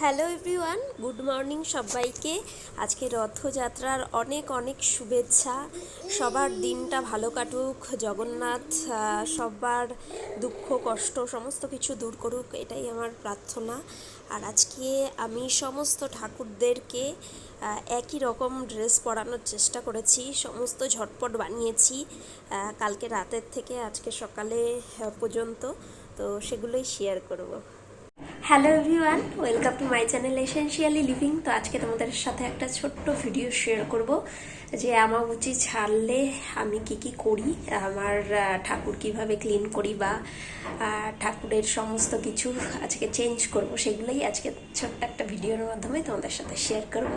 Hello everyone, good morning সবাইকে। আজকে রথযাত্রার অনেক অনেক শুভেচ্ছা। সবার দিনটা ভালো কাটুক, জগন্নাথ সবার দুঃখ, কষ্ট, সমস্ত কিছু দূর করুক, এটাই আমার প্রার্থনা। আর আজকে আমি সমস্ত ঠাকুরদেরকে একই রকম ড্রেস পরানোর চেষ্টা করেছি, সমস্ত ঝটপট বানিয়েছি কালকে রাতের থেকে আজকে সকালে পর্যন্ত। তো সেগুলোই শেয়ার করব। Hello everyone welcome to my channel essentially living তো আজকে তোমাদের সাথে একটা ছোট্ট ভিডিও শেয়ার করব, যে আমাবুচি ছাড়লে আমি কি কি করি, আমার ঠাকুর কীভাবে ক্লিন করি বা ঠাকুরের সমস্ত কিছু আজকে চেঞ্জ করব, সেগুলোই আজকে ছোট্ট একটা ভিডিওর মাধ্যমে তোমাদের সাথে শেয়ার করব।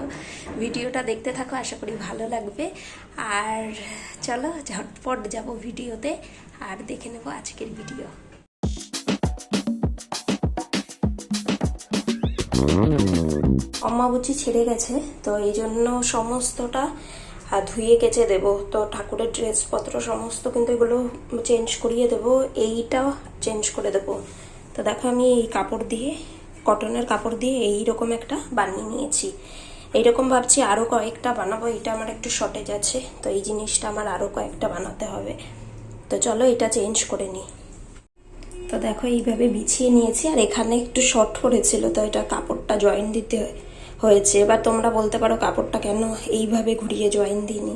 ভিডিওটা দেখতে থাকো, আশা করি ভালো লাগবে। আর চলো, ঝটপট যাব ভিডিওতে আর দেখে নেব আজকের ভিডিও অম্মাবুচি ছেড়ে গেছে, তো এই জন্য সমস্তটা ধুয়ে কেচে দেব। তো ঠাকুরের ড্রেসপত্র সমস্ত কিন্তু এগুলো চেঞ্জ করিয়ে দেব, এইটা চেঞ্জ করে দেব। তো দেখো আমি এই কাপড় দিয়ে, কটনের কাপড় দিয়ে এই রকম একটা বানিয়ে নিয়েছি। এইরকম ভাবছি আরও কয়েকটা বানাবো এটা আমার একটু শর্টেজ আছে, তো এই জিনিসটা আমার আরও কয়েকটা বানাতে হবে। তো চলো এটা চেঞ্জ করে নিই। তো দেখো, এইভাবে বিছিয়ে নিয়েছি, আর এখানে একটু শর্ট পড়েছিল, তো এটা কাপড়টা জয়েন দিতে হয়েছে। এবার তোমরা বলতে পারো কাপড়টা কেন এইভাবে ঘুরিয়ে জয়েন দিইনি।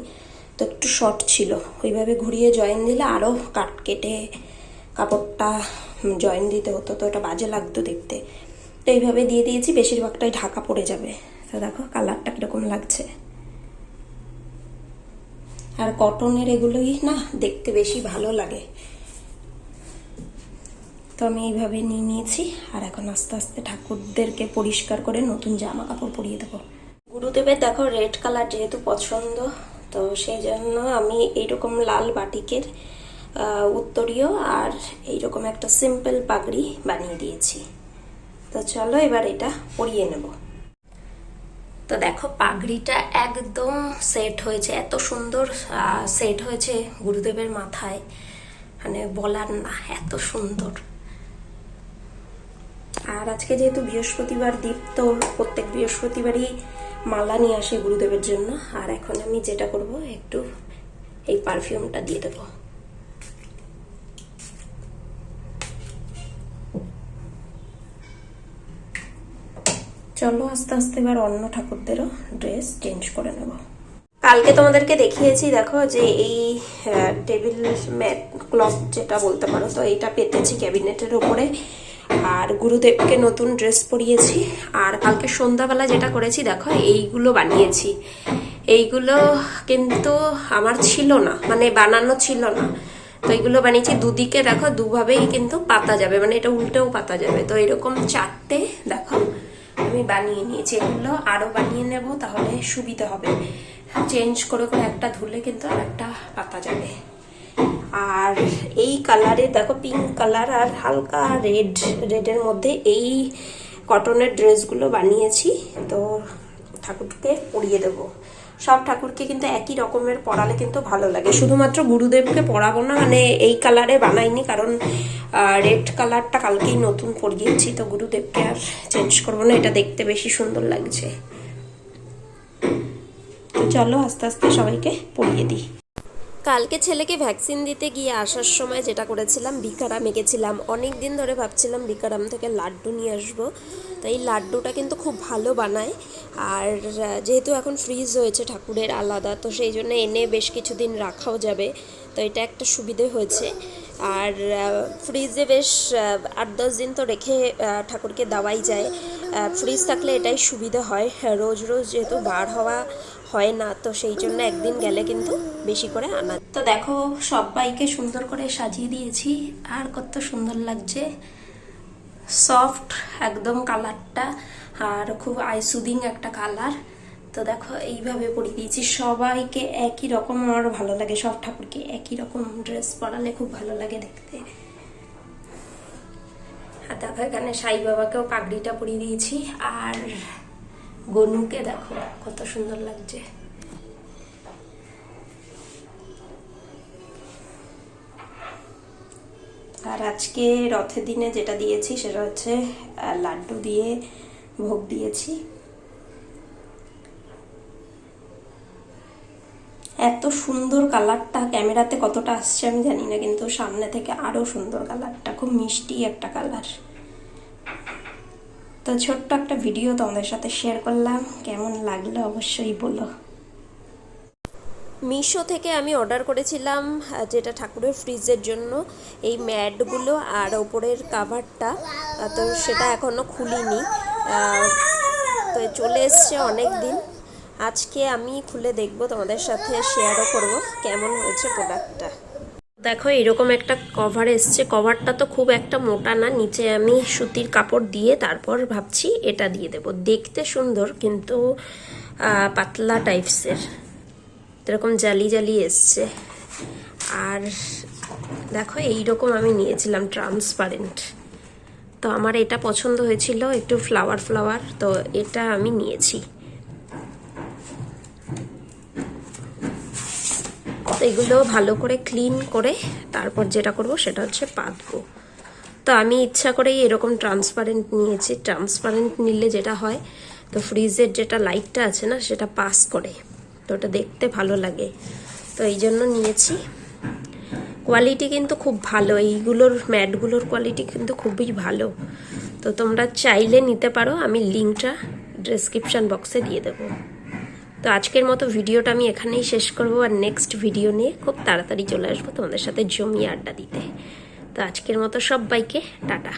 তো একটু শর্ট ছিল, ওইভাবে ঘুরিয়ে জয়েন দিলে আরও কাট কেটে কাপড়টা জয়েন দিতে হতো, তো এটা বাজে লাগতো দেখতে। তো এইভাবে দিয়ে দিয়েছি, বেশিরভাগটাই ঢাকা পড়ে যাবে। তো দেখো কালারটা কীরকম লাগছে। আর কটনের এগুলোই না দেখতে বেশি ভালো লাগে। তো আমি এইভাবে নিয়ে নিয়েছি। আর এখন আস্তে আস্তে ঠাকুরদেরকে পরিষ্কার করে নতুন জামা কাপড় পরিয়ে দেবো। গুরুদেবের দেখো রেড কালার যেহেতু পছন্দ, তো সেই জন্য আমি এইরকম লাল বাটিকের উত্তরীয় আর এইরকম একটা সিম্পল পাগড়ি বানিয়ে দিয়েছি। তো চলো এবার এটা পরিয়ে নেব। তো দেখো পাগড়িটা একদম সেট হয়েছে, এত সুন্দর সেট হয়েছে গুরুদেবের মাথায়। মানে বলার না, এত সুন্দর। আর আজকে যেহেতু বৃহস্পতিবার দ্বীপ, তো প্রত্যেক বৃহস্পতিবারই মালা নিয়ে আসে গুরুদেবের জন্য। আর এখন আমি যেটা করব, একটু এই পারফিউমটা দিয়ে দেবো। চলো আস্তে আস্তে এবার অন্য ঠাকুরদেরও ড্রেস চেঞ্জ করে নেব। কালকে তোমাদেরকে দেখিয়েছি, দেখো যে এই টেবিল ম্যাট ক্লথ যেটা বলতে পারো, তো এইটা পেতেছি ক্যাবিনেটের উপরে। আর গুরুদেবকে নতুন ড্রেস পরিয়েছি, আর কালকে সন্ধ্যাবেলা যেটা করেছি, দেখো, এইগুলো বানিয়েছি। এইগুলো কিন্তু আমার ছিল না মানে বানানো ছিল না। তো এইগুলো বানিয়েছি, দুদিকে দেখো, দুভাবেই কিন্তু পাতা যাবে মানে এটা উল্টেও পাতা যাবে। তো এরকম চারটে, দেখো, আমি বানিয়ে নিয়েছি। এগুলো আরও বানিয়ে নেব, তাহলে সুবিধা হবে। চেঞ্জ করে করে একটা ধুলে কিন্তু আর একটা পাতা যাবে। আর এই কালারে, দেখো পিঙ্ক কালার আর হালকা রেড রেডের মধ্যে এই কটনের ড্রেসগুলো বানিয়েছি। তো ঠাকুরকে পরিয়ে দেব। সব ঠাকুরকে কিন্তু একই রকমের পড়ালে কিন্তু ভালো লাগে। শুধুমাত্র গুরুদেবকে পরাবো না মানে এই কালারে বানাইনি, কারণ রেড কালারটা কালকেই নতুন পরিয়েছি, তো গুরুদেবকে আর চেঞ্জ করব না, এটা দেখতে বেশি সুন্দর লাগছে। চলো আস্তে আস্তে সবাইকে পরিয়ে দিই। কালকে ছেলেকে ভ্যাকসিন দিতে গিয়ে আসার সময় যেটা করেছিলাম, বিকারাম এঁকেছিলাম। অনেক দিন ধরে ভাবছিলাম বিকারাম থেকে লাড্ডু নিয়ে আসব। তো এই লাড্ডুটা কিন্তু খুব ভালো বানায়। আর যেহেতু এখন ফ্রিজ হয়েছে ঠাকুরের আলাদা, তো সেই জন্য এনে বেশ কিছুদিন রাখাও যাবে। তো এটা একটা সুবিধে হয়েছে। আর ফ্রিজে বেশ আট দশ দিন তো রেখে ঠাকুরকে দেওয়াই যায়। ফ্রিজ থাকলে এটাই সুবিধা হয়, রোজ রোজ যেহেতু বার হওয়া হয় না, তো সেই জন্য একদিন গেলে কিন্তু বেশি করে আনা। তো দেখো সবাইকে সুন্দর করে সাজিয়ে দিয়েছি। আর কত সুন্দর লাগছে। সফট একদম কালারটা, আর খুব আইসুদিং একটা কালার। তো দেখো, এইভাবে পরিয়ে দিয়েছি। সবাইকে একই রকম আমার ভালো লাগে, সব ঠাকুরকে একই রকম ড্রেস পরালে খুব ভালো লাগে দেখতে। আর দেখো, এখানে সাই বাবাকেও পাগড়িটা পরিয়ে দিয়েছি। আর গনুকে দেখো, কত সুন্দর লাগছে। আর আজকে রথের দিনে যেটা দিয়েছি সেটা হচ্ছে লাড্ডু দিয়ে ভোগ দিয়েছি। এত সুন্দর কালারটা, ক্যামেরাতে কতটা আসছে আমি জানি না, কিন্তু সামনে থেকে আরও সুন্দর কালারটা, খুব মিষ্টি একটা কালার। তো ছোট্ট একটা ভিডিও তোমাদের সাথে শেয়ার করলাম। কেমন লাগল অবশ্যই বলো। মিশো থেকে আমি অর্ডার করেছিলাম যেটা ঠাকুরের ফ্রিজের জন্য। এই ম্যাটগুলো আর ওপরের কাভারটা তো সেটা এখনও খুলিনি। তো চলে এসছে অনেক দিন আজকে আমি খুলে দেখব তোমাদের সাথে শেয়ারও করব কেমন হয়েছে প্রোডাক্টটা দেখো, এরকম একটা কভার এসছে। কভারটা তো খুব একটা মোটা না। নিচে আমি সুতির কাপড় দিয়ে তারপর ভাবছি এটা দিয়ে দেব। দেখতে সুন্দর, কিন্তু পাতলা টাইপসের এরকম জালি জালি এসছে। আর দেখো, এইরকম আমি নিয়েছিলাম ট্রান্সপারেন্ট তো আমার এটা পছন্দ হয়েছিল, একটু ফ্লাওয়ার ফ্লাওয়ার তো এটা আমি নিয়েছি। তো এগুলো ভালো করে ক্লিন করে তারপর যেটা করব সেটা হচ্ছে পাতবো। তো আমি ইচ্ছা করেই এরকম ট্রান্সপারেন্ট নিয়েছি। ট্রান্সপারেন্ট নিলে যেটা হয়, তো ফ্রিজের যেটা লাইটটা আছে না, সেটা পাস করে। তো ওটা দেখতে ভালো লাগে। তো এই জন্য নিয়েছি। কোয়ালিটি কিন্তু খুব ভালো। এইগুলোর, ম্যাটগুলোর কোয়ালিটি কিন্তু খুবই ভালো। তো তোমরা চাইলে নিতে পারো। আমি লিঙ্কটা ডেসক্রিপশন বক্সে দিয়ে দেবো। তো আজকের মতো ভিডিওটা আমি এখানেই শেষ করব আর নেক্সট ভিডিও নিয়ে খুব তাড়াতাড়ি চলে আসব তোমাদের সাথে জমি আড্ডা দিতে। তো আজকের মতো সবাইকে টাটা।